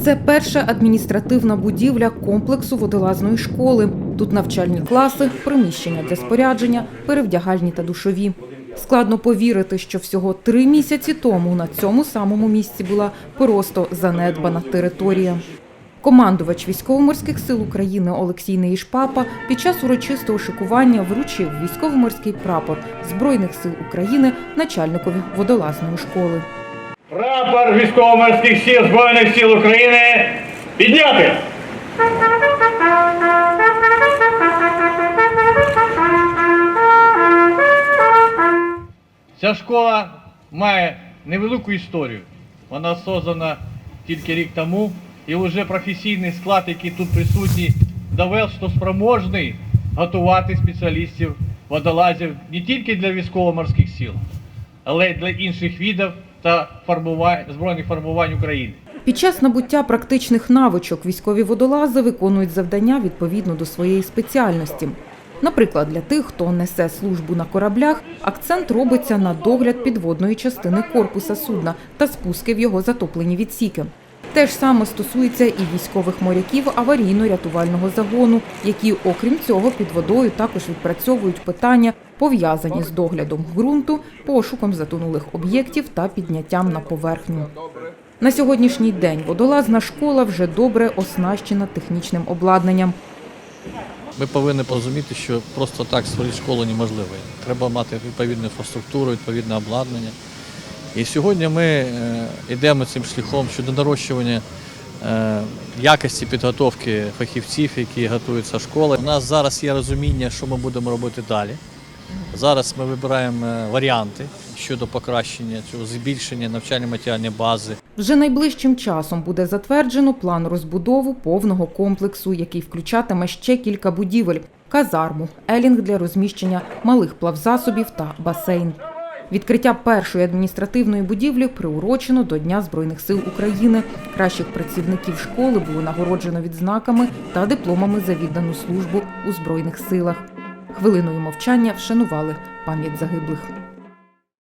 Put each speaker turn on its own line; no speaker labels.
Це перша адміністративна будівля комплексу водолазної школи. Тут навчальні класи, приміщення для спорядження, перевдягальні та душові. Складно повірити, що всього три місяці тому на цьому самому місці була просто занедбана територія. Командувач військово-морських сил України Олексій Неїшпапа під час урочистого шикування вручив військово-морський прапор Збройних сил України начальникові водолазної школи.
Прапор військово-морських сил Збройних сил України підняти! Ця школа має невелику історію. Вона создана тільки рік тому, і вже професійний склад, який тут присутній, довел, що спроможний готувати спеціалістів водолазів не тільки для військово-морських сил, але й для інших видів та формувань, збройних формувань України.
Під час набуття практичних навичок військові водолази виконують завдання відповідно до своєї спеціальності. Наприклад, для тих, хто несе службу на кораблях, акцент робиться на догляд підводної частини корпуса судна та спуски в його затоплені відсіки. Те ж саме стосується і військових моряків аварійно-рятувального загону, які, окрім цього, під водою також відпрацьовують питання, пов'язані з доглядом ґрунту, пошуком затонулих об'єктів та підняттям на поверхню. На сьогоднішній день водолазна школа вже добре оснащена технічним обладнанням.
Ми повинні розуміти, що просто так створити школу неможливо. Треба мати відповідну інфраструктуру, відповідне обладнання. І сьогодні ми е, йдемо цим шляхом щодо нарощування е, якості підготовки фахівців, які готуються школи. У нас зараз є розуміння, що ми будемо робити далі. Зараз ми вибираємо е, варіанти щодо покращення цього збільшення навчально матеріальної бази.
Вже найближчим часом буде затверджено план розбудову повного комплексу, який включатиме ще кілька будівель: казарму, елінг для розміщення малих плавзасобів та басейн. Відкриття першої адміністративної будівлі приурочено до Дня Збройних сил України. Кращих працівників школи було нагороджено відзнаками та дипломами за віддану службу у збройних силах. Хвилиною мовчання вшанували пам'ять загиблих.